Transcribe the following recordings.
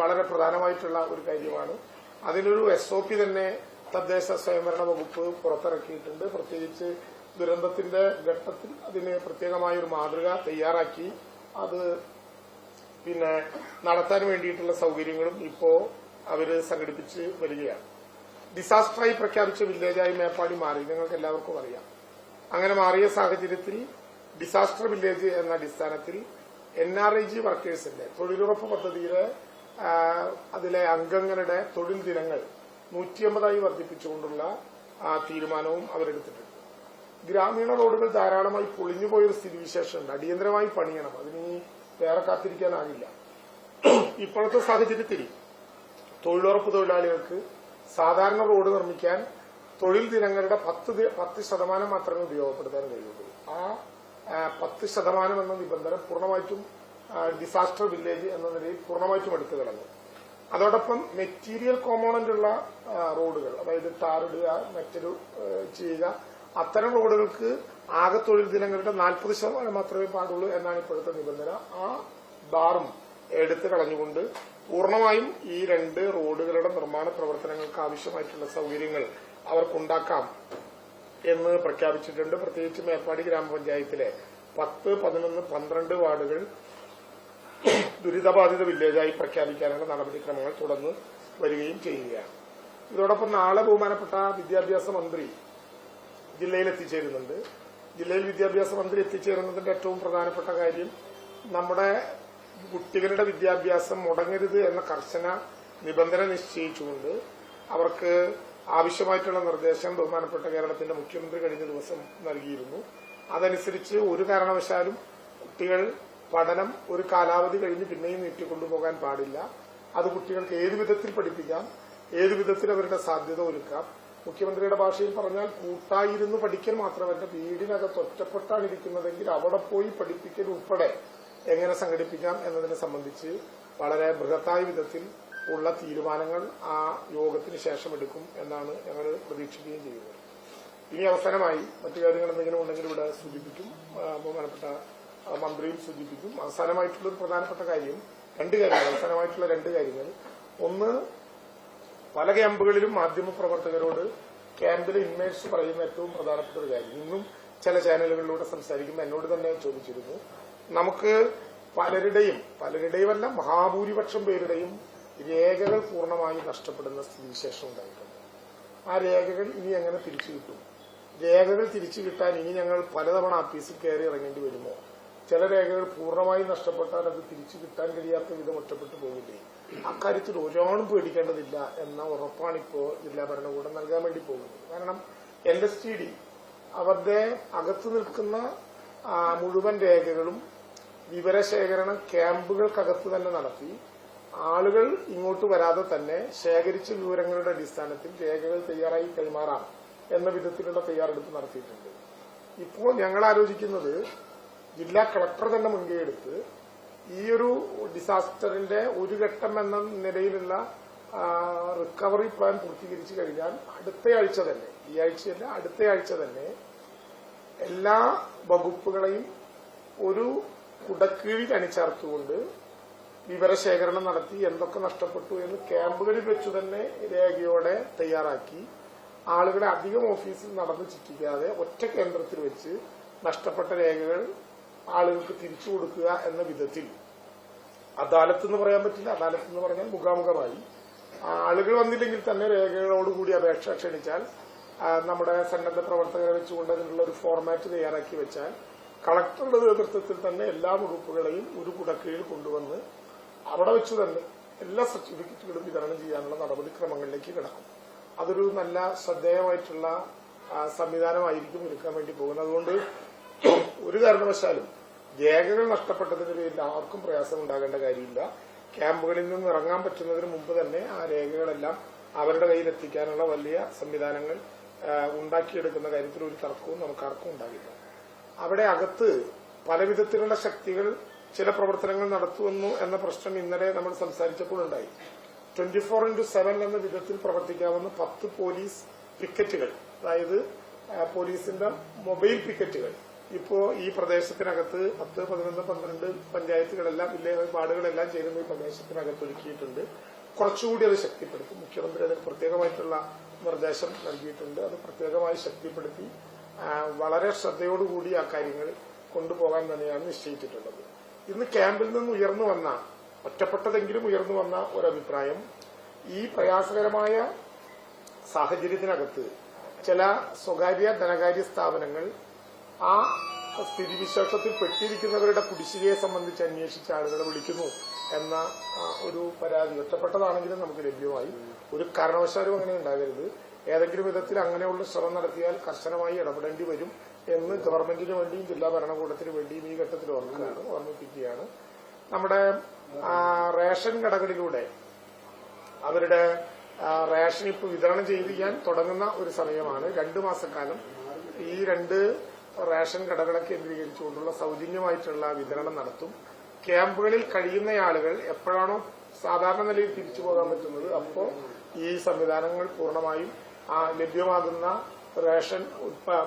വളരെ പ്രധാനമായിട്ടുള്ള ഒരു കാര്യമാണ്. അതിനൊരു എസ് ഒ പി തന്നെ തദ്ദേശ സ്വയംഭരണ വകുപ്പ് പുറത്തിറക്കിയിട്ടുണ്ട്. പ്രത്യേകിച്ച് ദുരന്തത്തിന്റെ ഘട്ടത്തിൽ അതിന് പ്രത്യേകമായ ഒരു മാതൃക തയ്യാറാക്കി. അത് പിന്നെ നടത്താൻ വേണ്ടിയിട്ടുള്ള സൗകര്യങ്ങളും ഇപ്പോ അവർ സംഘടിപ്പിച്ച് വരികയാണ്. ഡിസാസ്റ്ററായി പ്രഖ്യാപിച്ച വില്ലേജായി മേപ്പാടി മാറി. നിങ്ങൾക്ക് എല്ലാവർക്കും അറിയാം. അങ്ങനെ മാറിയ സാഹചര്യത്തിൽ ഡിസാസ്റ്റർ വില്ലേജ് എന്ന അടിസ്ഥാനത്തിൽ എൻ ആർ ഐ ജി വർക്കേഴ്സിന്റെ തൊഴിലുറപ്പ് പദ്ധതിയിലെ ആ, അതിലെ അംഗങ്ങളുടെ തൊഴിൽ ദിനങ്ങൾ നൂറ്റിയമ്പതായി വർദ്ധിപ്പിച്ചുകൊണ്ടുള്ള ആ, തീരുമാനവും അവരെടുത്തിട്ടുണ്ട്. ഗ്രാമീണ റോഡുകൾ ധാരാളമായി പൊളിഞ്ഞുപോയൊരു സ്ഥിതിവിശേഷമുണ്ട്. അടിയന്തരമായി പണിയണം. അതിന് വേറെ കാത്തിരിക്കാനാകില്ല. ഇപ്പോഴത്തെ സാഹചര്യത്തിൽ തൊഴിലുറപ്പ് തൊഴിലാളികൾക്ക് സാധാരണ റോഡ് നിർമ്മിക്കാൻ തൊഴിൽ ദിനങ്ങളുടെ പത്ത് പത്ത് ശതമാനം മാത്രമേ ഉപയോഗപ്പെടുത്താൻ കഴിയുള്ളൂ. ആ പത്ത് ശതമാനം എന്ന നിബന്ധന പൂർണമായിട്ടും ഡിസാസ്റ്റർ വില്ലേജ് എന്ന നിലയിൽ പൂർണമായിട്ടും എടുത്തു കളഞ്ഞു. അതോടൊപ്പം മെറ്റീരിയൽ കോമ്പോണന്റ് ഉള്ള റോഡുകൾ അതായത് ടാറിടുക മറ്റൊരു ചെയ്യുക അത്തരം റോഡുകൾക്ക് ആകെ തൊഴിൽ ദിനങ്ങളുടെ നാൽപ്പത് ശതമാനം മാത്രമേ പാടുള്ളൂ എന്നാണ് ഇപ്പോഴത്തെ നിബന്ധന. ആ ബാറും എടുത്തു കളഞ്ഞുകൊണ്ട് പൂർണമായും ഈ രണ്ട് റോഡുകളുടെ നിർമ്മാണ പ്രവർത്തനങ്ങൾക്ക് ആവശ്യമായിട്ടുള്ള സൗകര്യങ്ങൾ അവർക്കുണ്ടാക്കാം എന്ന് പ്രഖ്യാപിച്ചിട്ടുണ്ട്. പ്രത്യേകിച്ച് മേപ്പാടി ഗ്രാമപഞ്ചായത്തിലെ പത്ത് പതിനൊന്ന് പന്ത്രണ്ട് വാർഡുകൾ ദുരിതബാധിത വില്ലേജായി പ്രഖ്യാപിക്കാനുള്ള നടപടിക്രമങ്ങൾ തുടർന്ന് വരികയും ചെയ്യുകയാണ്. ഇതോടൊപ്പം നാളെ ബഹുമാനപ്പെട്ട വിദ്യാഭ്യാസ മന്ത്രി ജില്ലയിൽ എത്തിച്ചേരുന്നുണ്ട്. ജില്ലയിൽ വിദ്യാഭ്യാസ മന്ത്രി എത്തിച്ചേരുന്നതിന്റെ ഏറ്റവും പ്രധാനപ്പെട്ട കാര്യം നമ്മുടെ കുട്ടികളുടെ വിദ്യാഭ്യാസം മുടങ്ങരുത് എന്ന കർശന നിബന്ധന നിശ്ചയിച്ചുകൊണ്ട് അവർക്ക് ആവശ്യമായിട്ടുള്ള നിർദ്ദേശം ബഹുമാനപ്പെട്ട കേരളത്തിന്റെ മുഖ്യമന്ത്രി കഴിഞ്ഞ ദിവസം നൽകിയിരുന്നു. അതനുസരിച്ച് ഒരു കാരണവശാലും കുട്ടികൾ പഠനം ഒരു കാലാവധി കഴിഞ്ഞ് പിന്നെയും നീട്ടിക്കൊണ്ടുപോകാൻ പാടില്ല. അത് കുട്ടികൾക്ക് ഏത് വിധത്തിൽ പഠിപ്പിക്കാം? ഏത് വിധത്തിൽ അവരുടെ സാധ്യത ഒരുക്കാം? മുഖ്യമന്ത്രിയുടെ ഭാഷയിൽ പറഞ്ഞാൽ കൂട്ടായിരുന്നു പഠിക്കൽ മാത്രമല്ല വീടിനകത്ത് ഒറ്റപ്പെട്ടാണ് ഇരിക്കുന്നതെങ്കിൽ അവിടെ പോയി പഠിപ്പിക്കൽ ഉൾപ്പെടെ എങ്ങനെ സംഘടിപ്പിക്കാം എന്നതിനെ സംബന്ധിച്ച് വളരെ ബൃഹത്തായ വിധത്തിൽ ഉള്ള തീരുമാനങ്ങൾ ആ യോഗത്തിന് ശേഷം എടുക്കും എന്നാണ് ഞങ്ങൾ പ്രതീക്ഷിക്കുകയും ചെയ്യുന്നത്. ഇനി അവസാനമായി മറ്റു കാര്യങ്ങൾ എന്തെങ്കിലും ഉണ്ടെങ്കിൽ ഇവിടെ സൂചിപ്പിക്കും. ബഹുമാനപ്പെട്ട മന്ത്രിയും സൂചിപ്പിക്കും. അവസാനമായിട്ടുള്ള ഒരു പ്രധാനപ്പെട്ട കാര്യം രണ്ട് കാര്യങ്ങൾ അവസാനമായിട്ടുള്ള രണ്ട് കാര്യങ്ങൾ. ഒന്ന് പല ക്യാമ്പുകളിലും മാധ്യമപ്രവർത്തകരോട് ക്യാമ്പിലെ ഇൻമേറ്റ്സ് പറയുന്ന ഏറ്റവും പ്രധാനപ്പെട്ട ഒരു കാര്യം. ഇന്നും ചില ചാനലുകളിലൂടെ സംസാരിക്കുമ്പോൾ എന്നോട് തന്നെ ചോദിച്ചിരുന്നു. നമുക്ക് പലരുടെയും പലരുടെയും പലരുടെയുമല്ല മഹാഭൂരിപക്ഷം പേരുടെയും രേഖകൾ പൂർണമായി നഷ്ടപ്പെടുന്ന സ്ഥിതിവിശേഷം ഉണ്ടായിട്ടുണ്ട്. ആ രേഖകൾ ഇനി എങ്ങനെ തിരിച്ചു കിട്ടും? രേഖകൾ തിരിച്ചു കിട്ടാൻ ഇനി ഞങ്ങൾ പലതവണ ആഫീസിൽ കയറി ഇറങ്ങേണ്ടി വരുമോ? ചില രേഖകൾ പൂർണമായും നഷ്ടപ്പെട്ടാൽ അത് തിരിച്ചു കിട്ടാൻ കഴിയാത്ത വിധം ഒറ്റപ്പെട്ടു പോകില്ലേ അക്കാര്യത്തിൽ ഒരാളും പേടിക്കേണ്ടതില്ല എന്ന ഉറപ്പാണ് ഇപ്പോൾ ജില്ലാ ഭരണകൂടം നൽകാൻ വേണ്ടി പോകുന്നത്. കാരണം എൽ എസ് ടി ഡി അവരുടെ അകത്ത് നിൽക്കുന്ന മുഴുവൻ രേഖകളും വിവരശേഖരണം ക്യാമ്പുകൾക്കകത്ത് തന്നെ നടത്തി ആളുകൾ ഇങ്ങോട്ട് വരാതെ തന്നെ ശേഖരിച്ച വിവരങ്ങളുടെ അടിസ്ഥാനത്തിൽ രേഖകൾ തയ്യാറായി കൈമാറാം എന്ന വിധത്തിലുള്ള തയ്യാറെടുപ്പ് നടത്തിയിട്ടുണ്ട്. ഇപ്പോൾ ഞങ്ങൾ ആലോചിക്കുന്നത് ജില്ലാ കളക്ടർ തന്നെ മുൻകൈയെടുത്ത് ഈ ഒരു ഡിസാസ്റ്ററിന്റെ ഒരു ഘട്ടം എന്ന നിലയിലുള്ള റിക്കവറി പ്ലാൻ പൂർത്തീകരിച്ചു കഴിഞ്ഞാൽ അടുത്ത ആഴ്ച തന്നെ ഈ ആഴ്ചയല്ല അടുത്ത ആഴ്ച തന്നെ എല്ലാ വകുപ്പുകളെയും ഒരു കുടക്കീഴിൽ അണിചേർത്തുകൊണ്ട് വിവരശേഖരണം നടത്തി എന്തൊക്കെ നഷ്ടപ്പെട്ടു എന്ന് ക്യാമ്പുകളിൽ വെച്ചു തന്നെ രേഖയോടെ തയ്യാറാക്കി ആളുകളെ അധികം ഓഫീസിൽ നടന്നു ചിറ്റിക്കാതെ ഒറ്റ കേന്ദ്രത്തിൽ വെച്ച് നഷ്ടപ്പെട്ട രേഖകൾ ആളുകൾക്ക് തിരിച്ചു കൊടുക്കുക എന്ന വിധത്തിൽ. അദാലത്ത് എന്ന് പറയാൻ പറ്റില്ല. അദാലത്ത് എന്ന് പറഞ്ഞാൽ മുഖാമുഖമായി. ആളുകൾ വന്നില്ലെങ്കിൽ തന്നെ രേഖകളോടുകൂടി അപേക്ഷ ക്ഷണിച്ചാൽ നമ്മുടെ സന്നദ്ധ പ്രവർത്തകരെ വെച്ചുകൊണ്ട് അതിനുള്ള ഒരു ഫോർമാറ്റ് തയ്യാറാക്കി വെച്ചാൽ കളക്ടറുടെ നേതൃത്വത്തിൽ തന്നെ എല്ലാ വകുപ്പുകളെയും ഒരു കുടക്കീഴിൽ കൊണ്ടുവന്ന് അവിടെ വെച്ച് തന്നെ എല്ലാ സർട്ടിഫിക്കറ്റുകളും വിതരണം ചെയ്യാനുള്ള നടപടിക്രമങ്ങളിലേക്ക് കിടക്കും. അതൊരു നല്ല ശ്രദ്ധേയമായിട്ടുള്ള സംവിധാനമായിരിക്കും ഒരുക്കാൻ വേണ്ടി പോകുന്നത്. അതുകൊണ്ട് ഒരു കാരണവശാലും രേഖകൾ നഷ്ടപ്പെട്ടതിന് പേരിൽ ആർക്കും പ്രയാസം ഉണ്ടാകേണ്ട കാര്യമില്ല. ക്യാമ്പുകളിൽ നിന്ന് ഇറങ്ങാൻ പറ്റുന്നതിന് മുമ്പ് തന്നെ ആ രേഖകളെല്ലാം അവരുടെ കയ്യിൽ എത്തിക്കാനുള്ള വലിയ സംവിധാനങ്ങൾ ഉണ്ടാക്കിയെടുക്കുന്ന കാര്യത്തിൽ ഒരു തർക്കവും നമുക്ക് ആർക്കും ഉണ്ടാകില്ല. അവിടെ അകത്ത് പല വിധത്തിലുള്ള ശക്തികൾ ചില പ്രവർത്തനങ്ങൾ നടത്തുന്നു എന്ന പ്രശ്നം ഇന്നലെ നമ്മൾ സംസാരിച്ചപ്പോൾ ഉണ്ടായി. ട്വന്റി ഫോർ ഇന്റു സെവൻ എന്ന വിധത്തിൽ പ്രവർത്തിക്കാവുന്ന പത്ത് പോലീസ് പിക്കറ്റുകൾ അതായത് പോലീസിന്റെ മൊബൈൽ പിക്കറ്റുകൾ ഇപ്പോ ഈ പ്രദേശത്തിനകത്ത് പത്ത് പതിനൊന്ന് പന്ത്രണ്ട് പഞ്ചായത്തുകളെല്ലാം വില്ലേജ് വാർഡുകളെല്ലാം ചേരുന്ന ഈ പ്രദേശത്തിനകത്ത് ഒരുക്കിയിട്ടുണ്ട്. കുറച്ചുകൂടി അത് ശക്തിപ്പെടുത്തും. മുഖ്യമന്ത്രി അതിന് പ്രത്യേകമായിട്ടുള്ള നിർദ്ദേശം നൽകിയിട്ടുണ്ട്. അത് പ്രത്യേകമായി ശക്തിപ്പെടുത്തി വളരെ ശ്രദ്ധയോടുകൂടി ആ കാര്യങ്ങൾ കൊണ്ടുപോകാൻ തന്നെയാണ് നിശ്ചയിച്ചിട്ടുള്ളത്. ഇന്ന് ക്യാമ്പിൽ നിന്ന് ഉയർന്നു വന്ന ഒറ്റപ്പെട്ടതെങ്കിലും ഉയർന്നു വന്ന ഒരഭിപ്രായം ഈ പ്രയാസകരമായ സാഹചര്യത്തിനകത്ത് ചില സ്വകാര്യ ധനകാര്യ സ്ഥാപനങ്ങൾ ആ? സ്ഥിതിവിശേഷത്തിൽ പെട്ടിരിക്കുന്നവരുടെ കുടിശ്ശികയെ സംബന്ധിച്ച് അന്വേഷിച്ച ആളുകളെ വിളിക്കുന്നു എന്ന ഒരു പരാതി ഒറ്റപ്പെട്ടതാണെങ്കിലും നമുക്ക് ലഭ്യമായി. ഒരു കാരണവശാലും അങ്ങനെ ഉണ്ടാകരുത്. ഏതെങ്കിലും വിധത്തിൽ അങ്ങനെയുള്ള ശ്രമം നടത്തിയാൽ കർശനമായി ഇടപെടേണ്ടി വരും എന്ന് ഗവൺമെന്റിന് വേണ്ടിയും ജില്ലാ ഭരണകൂടത്തിന് വേണ്ടിയും ഈ ഘട്ടത്തിൽ ഓർക്കുകയാണ് ഓർമ്മിപ്പിക്കുകയാണ്. നമ്മുടെ റേഷൻ കടകളിലൂടെ അവരുടെ റേഷൻ ഇപ്പൊ വിതരണം ചെയ്യാൻ തുടങ്ങുന്ന ഒരു സമയമാണ്. രണ്ടു മാസക്കാലം. ഈ രണ്ട് റേഷൻ കടകളെ കേന്ദ്രീകരിച്ചുകൊണ്ടുള്ള സൗജന്യമായിട്ടുള്ള വിതരണം നടത്തും. ക്യാമ്പുകളിൽ കഴിയുന്ന ആളുകൾ എപ്പോഴാണോ സാധാരണ നിലയിൽ തിരിച്ചു പോകാൻ പറ്റുന്നത് അപ്പോൾ ഈ സംവിധാനങ്ങൾ പൂർണമായും ലഭ്യമാകുന്ന റേഷൻ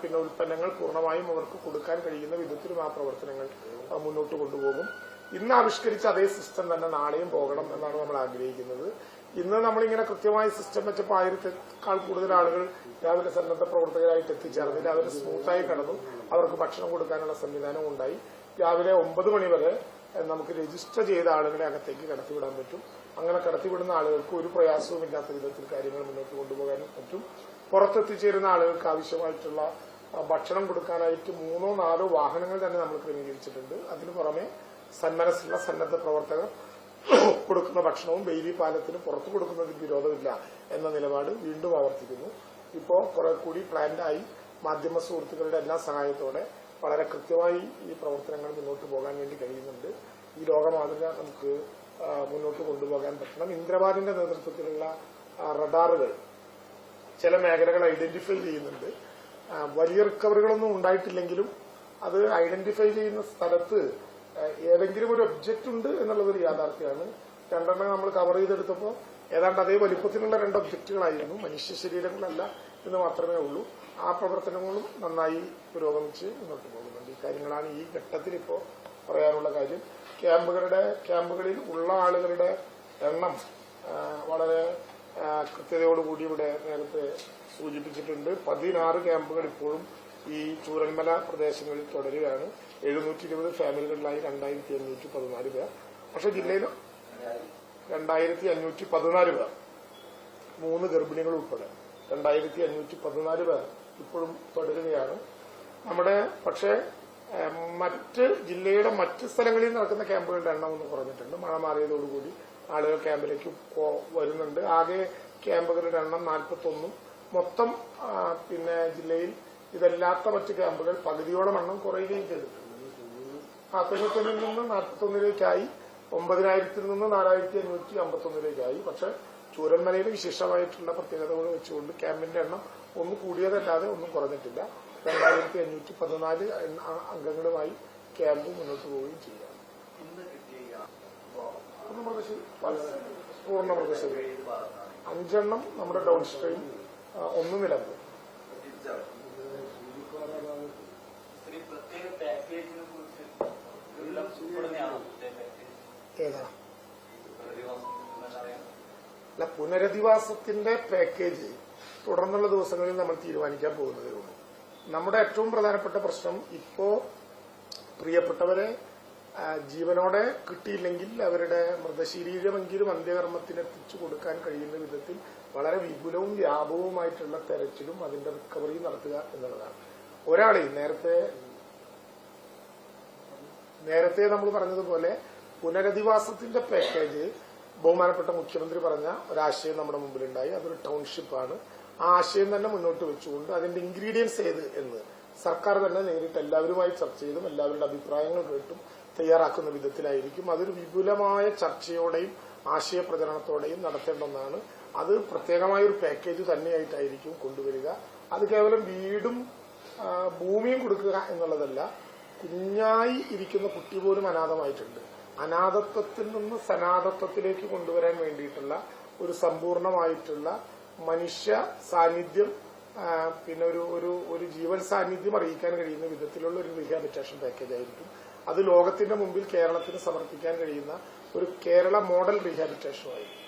പിന്നെ ഉൽപ്പന്നങ്ങൾ പൂർണമായും അവർക്ക് കൊടുക്കാൻ കഴിയുന്ന വിധത്തിലും ആ പ്രവർത്തനങ്ങൾ മുന്നോട്ട് കൊണ്ടുപോകും. ഇന്ന് ആവിഷ്കരിച്ച അതേ സിസ്റ്റം തന്നെ നാളെയും പോകണം എന്നാണ് നമ്മൾ ആഗ്രഹിക്കുന്നത്. ഇന്ന് നമ്മളിങ്ങനെ കൃത്യമായി സിസ്റ്റം വെച്ചപ്പോൾ ആയിരത്തേക്കാൾ കൂടുതൽ ആളുകൾ രാവിലെ സന്നദ്ധ പ്രവർത്തകരായിട്ട് എത്തിച്ചേർന്നില്ല അവർ സ്മൂത്തായി കടന്നു. അവർക്ക് ഭക്ഷണം കൊടുക്കാനുള്ള സംവിധാനം ഉണ്ടായി. രാവിലെ ഒമ്പത് മണി വരെ നമുക്ക് രജിസ്റ്റർ ചെയ്ത ആളുകളെ അകത്തേക്ക് കടത്തിവിടാൻ പറ്റും. അങ്ങനെ കടത്തിവിടുന്ന ആളുകൾക്ക് ഒരു പ്രയാസവും ഇല്ലാത്ത വിധത്തിൽ കാര്യങ്ങൾ മുന്നോട്ട് കൊണ്ടുപോകാനും പറ്റും. പുറത്തെത്തിച്ചേരുന്ന ആളുകൾക്ക് ആവശ്യമായിട്ടുള്ള ഭക്ഷണം കൊടുക്കാനായിട്ട് മൂന്നോ നാലോ വാഹനങ്ങൾ തന്നെ നമ്മൾ ക്രമീകരിച്ചിട്ടുണ്ട്. അതിനു പുറമെ സന്മനസ്സുള്ള സന്നദ്ധ പ്രവർത്തകർ കൊടുക്കുന്ന ഭക്ഷണവും ബെയിലി പാലത്തിന് പുറത്തു കൊടുക്കുന്നതിൽ വിരോധമില്ല എന്ന നിലപാട് വീണ്ടും ആവർത്തിക്കുന്നു. ഇപ്പോൾ കുറെ കൂടി പ്ലാൻഡായി മാധ്യമ സുഹൃത്തുക്കളുടെ എല്ലാ സഹായത്തോടെ വളരെ കൃത്യമായി ഈ പ്രവർത്തനങ്ങൾ മുന്നോട്ട് പോകാൻ വേണ്ടി കഴിയുന്നുണ്ട്. ഈ ലോകമാതൃക നമുക്ക് മുന്നോട്ട് കൊണ്ടുപോകാൻ പറ്റണം. ഇന്ദ്രബാദിന്റെ നേതൃത്വത്തിലുള്ള റഡാറുകൾ ചില മേഖലകൾ ഐഡന്റിഫൈ ചെയ്യുന്നുണ്ട്. വലിയ റിക്കവറികളൊന്നും ഉണ്ടായിട്ടില്ലെങ്കിലും അത് ഐഡന്റിഫൈ ചെയ്യുന്ന സ്ഥലത്ത് ഏതെങ്കിലും ഒരു ഒബ്ജക്റ്റ് ഉണ്ട് എന്നുള്ളത് ഒരു യാഥാർത്ഥ്യമാണ്. രണ്ടെണ്ണം നമ്മൾ കവർ ചെയ്തെടുത്തപ്പോൾ ഏതാണ്ട് അതേ വലിപ്പത്തിലുള്ള രണ്ട് ഒബ്ജക്റ്റുകളായിരുന്നു മനുഷ്യ ശരീരങ്ങളല്ല എന്ന് മാത്രമേ ഉള്ളൂ. ആ പ്രവർത്തനങ്ങളും നന്നായി പുരോഗമിച്ച് മുന്നോട്ട് പോകുന്നുണ്ട്. ഈ കാര്യങ്ങളാണ് ഈ ഘട്ടത്തിൽ ഇപ്പോൾ പറയാനുള്ള കാര്യം. ക്യാമ്പുകളുടെ ക്യാമ്പുകളിൽ ഉള്ള ആളുകളുടെ എണ്ണം വളരെ കൃത്യതയോടുകൂടി ഇവിടെ നേരത്തെ സൂചിപ്പിച്ചിട്ടുണ്ട്. പതിനാറ് ക്യാമ്പുകൾ ഇപ്പോഴും ഈ ചൂരന്മല പ്രദേശങ്ങളിൽ തുടരുകയാണ്. എഴുന്നൂറ്റി ഇരുപത് ഫാമിലികളിലായി രണ്ടായിരത്തി അഞ്ഞൂറ്റി പതിനാല് പേർ. പക്ഷെ ജില്ലയിൽ രണ്ടായിരത്തി അഞ്ഞൂറ്റി പതിനാല് പേർ. മൂന്ന് ഗർഭിണികൾ ഉൾപ്പെടെ രണ്ടായിരത്തി അഞ്ഞൂറ്റി പതിനാല് പേർ ഇപ്പോഴും തുടരുകയാണ്. നമ്മുടെ പക്ഷേ മറ്റ് ജില്ലയുടെ മറ്റ് സ്ഥലങ്ങളിൽ നടക്കുന്ന ക്യാമ്പുകളുടെ എണ്ണം ഒന്ന് കുറഞ്ഞിട്ടുണ്ട്. മഴ മാറിയതോടുകൂടി ആളുകൾ ക്യാമ്പിലേക്ക് വരുന്നുണ്ട്. ആകെ ക്യാമ്പുകളുടെ എണ്ണം നാൽപ്പത്തൊന്നും. മൊത്തം പിന്നെ ജില്ലയിൽ ഇതല്ലാത്ത മറ്റ് ക്യാമ്പുകൾ പകുതിയോളം എണ്ണം കുറയുകയും ചെയ്തിട്ടുണ്ട്. ആ തൊണ്ണൂറ്റൊന്നിൽ നിന്ന് നാൽപ്പത്തൊന്നിലേക്കായി ഒമ്പതിനായിരത്തിൽ നിന്ന് നാലായിരത്തി അഞ്ഞൂറ്റി അമ്പത്തൊന്നിലേക്കായി പക്ഷെ ചൂരന്മലയിൽ വിശേഷമായിട്ടുള്ള പ്രത്യേകതകൾ വെച്ചുകൊണ്ട് ക്യാമ്പിന്റെ എണ്ണം ഒന്നും കൂടിയതല്ലാതെ ഒന്നും കുറഞ്ഞിട്ടില്ല. രണ്ടായിരത്തി അഞ്ഞൂറ്റി പതിനാല് അംഗങ്ങളുമായി ക്യാമ്പ് മുന്നോട്ട് പോവുകയും ചെയ്യാം. പൂർണ മൃഗശരി അഞ്ചെണ്ണം നമ്മുടെ ഡൗൺ സ്ട്രീം ഒന്നും ഒന്ന് നിലമ്പ് ഏതാ? അല്ല പുനരധിവാസത്തിന്റെ പാക്കേജ് തുടർന്നുള്ള ദിവസങ്ങളിൽ നമ്മൾ തീരുമാനിക്കാൻ പോകുന്നതേ ഉള്ളൂ. നമ്മുടെ ഏറ്റവും പ്രധാനപ്പെട്ട പ്രശ്നം ഇപ്പോ പ്രിയപ്പെട്ടവരെ ജീവനോടെ കിട്ടിയില്ലെങ്കിൽ അവരുടെ മൃതശരീരമെങ്കിലും അന്ത്യകർമ്മത്തിന് എത്തിച്ചു കൊടുക്കാൻ കഴിയുന്ന വിധത്തിൽ വളരെ വിപുലവും വ്യാപകവുമായിട്ടുള്ള തെരച്ചിലും അതിന്റെ റിക്കവറിയും നടത്തുക എന്നുള്ളതാണ്. ഒരാളെ നേരത്തെ നേരത്തെ നമ്മൾ പറഞ്ഞതുപോലെ പുനരധിവാസത്തിന്റെ പാക്കേജ് ബഹുമാനപ്പെട്ട മുഖ്യമന്ത്രി പറഞ്ഞ ഒരാശയം നമ്മുടെ മുമ്പിലുണ്ടായി. അതൊരു ടൗൺഷിപ്പാണ് ആ ആശയം തന്നെ മുന്നോട്ട് വെച്ചുകൊണ്ട് അതിന്റെ ഇൻഗ്രീഡിയൻസ് ഏത് എന്ന് സർക്കാർ തന്നെ നേരിട്ട് എല്ലാവരുമായി ചർച്ച ചെയ്തും എല്ലാവരുടെ അഭിപ്രായങ്ങൾ കേട്ടും തയ്യാറാക്കുന്ന വിധത്തിലായിരിക്കും. അതൊരു വിപുലമായ ചർച്ചയോടെയും ആശയപ്രചരണത്തോടെയും നടത്തേണ്ട ഒന്നാണ്. അത് പ്രത്യേകമായ ഒരു പാക്കേജ് തന്നെയായിട്ടായിരിക്കും കൊണ്ടുവരിക. അത് കേവലം വീടും ഭൂമിയും കൊടുക്കുക എന്നുള്ളതല്ല. കുഞ്ഞായി ഇരിക്കുന്ന കുട്ടി പോലും അനാഥമായിട്ടുണ്ട്. അനാഥത്വത്തിൽ നിന്ന് സനാഥത്വത്തിലേക്ക് കൊണ്ടുവരാൻ വേണ്ടിയിട്ടുള്ള ഒരു സമ്പൂർണമായിട്ടുള്ള മനുഷ്യ സാന്നിധ്യം പിന്നെ ഒരു ഒരു ഒരു ജീവൻ സാന്നിധ്യം അറിയിക്കാൻ കഴിയുന്ന വിധത്തിലുള്ള ഒരു റീഹാബിറ്റേഷൻ പാക്കേജ് ആയിരിക്കും. അത് ലോകത്തിന്റെ മുമ്പിൽ കേരളത്തിന് സമർപ്പിക്കാൻ കഴിയുന്ന ഒരു കേരള മോഡൽ റീഹാബിറ്റേഷനുമായിരിക്കും